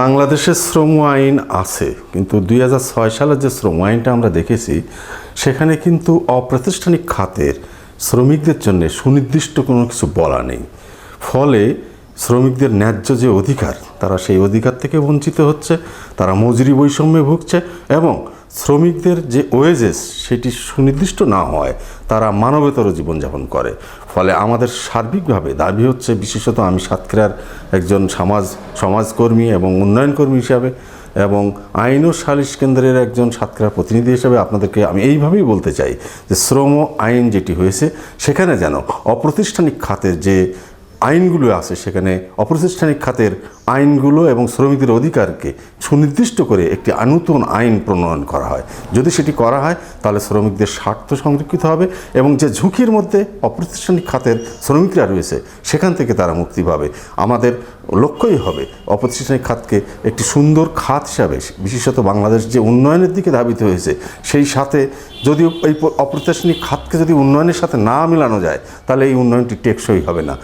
বাংলাদেশে শ্রম আইন আছে, কিন্তু দুই হাজার ছয় সালের যে শ্রম আইনটা আমরা দেখেছি, সেখানে কিন্তু অপ্রাতিষ্ঠানিক খাতের শ্রমিকদের জন্য সুনির্দিষ্ট কোনো কিছু বলা নেই। ফলে শ্রমিকদের ন্যায্য যে অধিকার, তারা সেই অধিকার থেকে বঞ্চিত হচ্ছে, তারা মজুরি বৈষম্যে ভুগছে এবং শ্রমিকদের যে ওয়েজেস সেটি সুনির্দিষ্ট না হয়, তারা মানবেতর জীবনযাপন করে। ফলে আমাদের সার্বিকভাবে দাবি হচ্ছে বিশেষত আমি সাতক্ষীরার একজন সমাজ, সমাজকর্মী এবং উন্নয়নকর্মী হিসাবে এবং আইন ও সালিশ কেন্দ্রের একজন সাতক্ষীরার প্রতিনিধি হিসেবে আপনাদেরকে আমি এইভাবেই বলতে চাই যে শ্রম আইন যেটি হয়েছে, সেখানে যেন অপ্রতিষ্ঠানিক খাতের যে আইনগুলো আছে, সেখানে অপ্রতিষ্ঠানিক খাতের আইনগুলো এবং শ্রমিকদের অধিকারকে সুনির্দিষ্ট করে একটি নতুন আইন প্রণয়ন করা হয়। যদি সেটি করা হয়, তাহলে শ্রমিকদের স্বার্থ সংরক্ষিত হবে এবং যে ঝুঁকির মধ্যে অপ্রতিষ্ঠানিক খাতের শ্রমিকরা রয়েছে, সেখান থেকে তারা মুক্তি পাবে। আমাদের লক্ষ্যই হবে অপ্রতিষ্ঠানিক খাতকে একটি সুন্দর খাত হিসাবে, বিশেষত বাংলাদেশ যে উন্নয়নের দিকে ধাবিত হয়েছে, সেই সাথে যদি এই অপ্রতিষ্ঠানিক খাতকে যদি উন্নয়নের সাথে না মেলানো যায়, তাহলে এই উন্নয়নটি টেকসই হবে না।